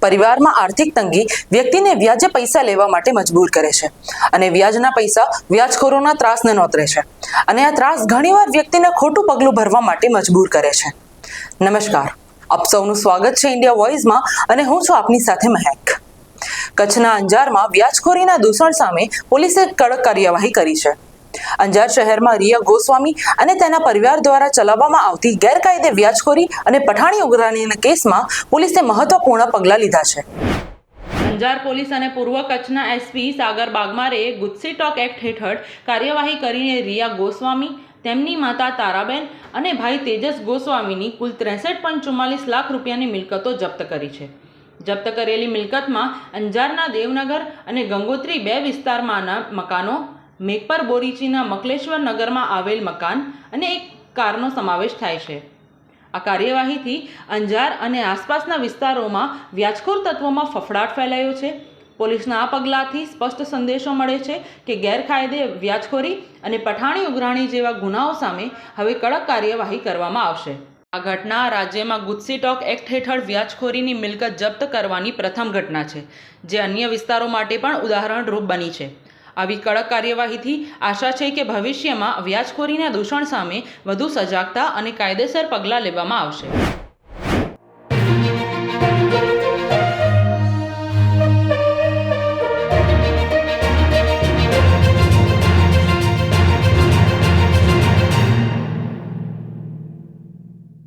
પરિવારમાં આર્થિક તંગી વ્યક્તિને વ્યાજે પૈસા લેવા માટે મજબૂર કરે છે. અને વ્યાજના પૈસા વ્યાજખોરોના ત્રાસને નોતરે છે. અને આ ત્રાસ ઘણીવાર વ્યક્તિને ખોટું પગલું ભરવા માટે મજબૂર કરે છે. નમસ્કાર. આપ સૌનું સ્વાગત છે ઇન્ડિયા વોઇસમાં અને હું છું આપની સાથે મહેક. કચ્છના અંજારમાં વ્યાજખોરીના દૂષણ સામે પોલીસે કડક કાર્યવાહી કરી છે. અંજાર શહેરમાં રિયા ગોસ્વામી અને તેના પરિવાર દ્વારા ચલાવવામાં આવતી ગેરકાયદે વ્યાજખોરી અને પઠાણી ઉઘરાણીના કેસમાં પોલીસે મહત્વપૂર્ણ પગલાં લીધા છે. અંજાર પોલીસ અને પૂર્વ કચ્છના SP Sagar Bagmare GUJCTOC act હેઠળ કાર્યવાહી કરીને રિયા ગોસ્વામી, તેમની માતા તારાબેન અને ભાઈ તેજસ ગોસ્વામીની કુલ ત્રેસઠ પોઈન્ટ ચુમ્માલીસ લાખ રૂપિયાની મિલકતો જપ્ત કરી છે. જપ્ત કરેલી મિલકતમાં અંજારના દેવનગર અને ગંગોત્રી બે વિસ્તારમાંના મકાનો મેઘપર બોરીચીના મકલેશ્વર નગરમાં આવેલ મકાન અને એક કારનો સમાવેશ થાય છે. આ કાર્યવાહીથી અંજાર અને આસપાસના વિસ્તારોમાં વ્યાજખોર તત્વોમાં ફફડાટ ફેલાયો છે. પોલીસના આ પગલાંથી સ્પષ્ટ સંદેશો મળે છે કે ગેરકાયદે વ્યાજખોરી અને પઠાણી ઉઘરાણી જેવા ગુનાઓ સામે હવે કડક કાર્યવાહી કરવામાં આવશે. આ ઘટના રાજ્યમાં ગુજસી ટોક એક્ટ હેઠળ વ્યાજખોરીની મિલકત જપ્ત કરવાની પ્રથમ ઘટના છે, જે અન્ય વિસ્તારો માટે પણ ઉદાહરણરૂપ બની છે. આવી કડક કાર્યવાહીથી આશા છે કે ભવિષ્યમાં વ્યાજખોરીના દૂષણ સામે વધુ સજાગતા અને કાયદેસર પગલાં લેવામાં આવશે.